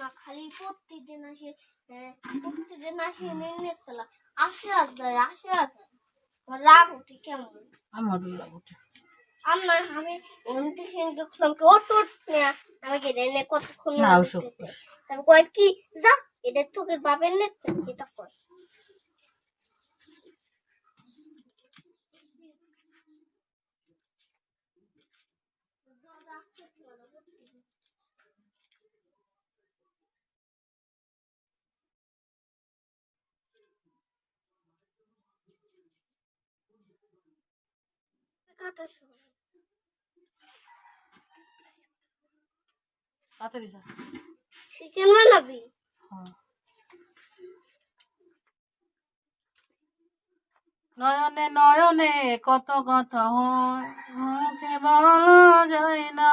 না খালি প্রত্যেকদিন আসে প্রত্যেকদিন আসে নিয়ে আসে আসবে আসে আসে আমার রাগ উঠে কেমন আমার লাগে আমার আমি অন্তি সিংকে সঙ্গে ওট ওট না আমাকে রেনে কতক্ষণ না, তারপর কয় কি যা এদের তোকে বাপের নেচ্ছে এটা কর কাটার সময় তাড়াতাড়ি যা চিকেন বানাবি হ্যাঁ। নয়নে নয়নে কত কথা হয় মুখে বলা যায় না।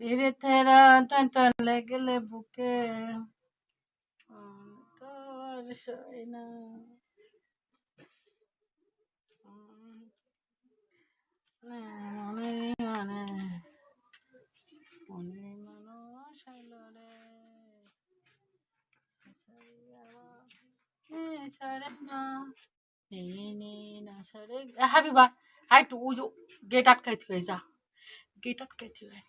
ধীরে থেরা টান লেগেলে বুকে ছাড়ে না। সারে হাবিবা হাই টু ওই যে গেট আটকাই থুয়ে যা গেট আটকাই থুয়ে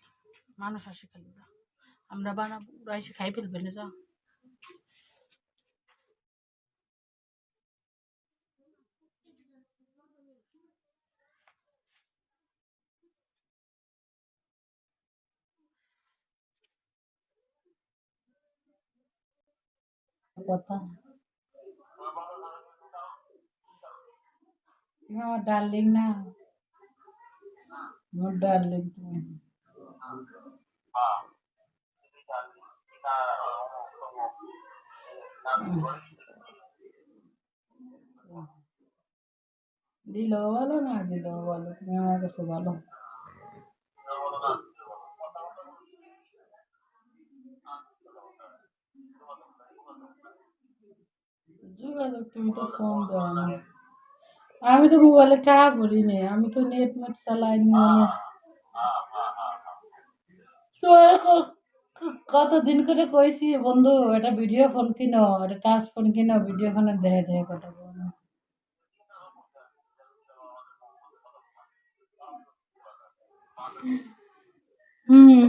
মানুষ আসে খালি যা আমরা বানাবো ওরা এসে খাই ফেলবে না যা কথা তুমি আমার ডার্লিং না মোর ডার্লিং তুমি দিল ভালো না দিল ভালো তুমি আমার কাছে যোগাযোগ তুমি তো ফোন দাও না আমি তো মোবাইলে টাকা ভরি নে আমি তো নেট মেট চালাই কতদিন করে কইছি, বন্ধু, এটা ভিডিও ফোন কিনো, এটা টাচ ফোন কিনো ভিডিও ফোনে দেখে দেখে কথা হুম।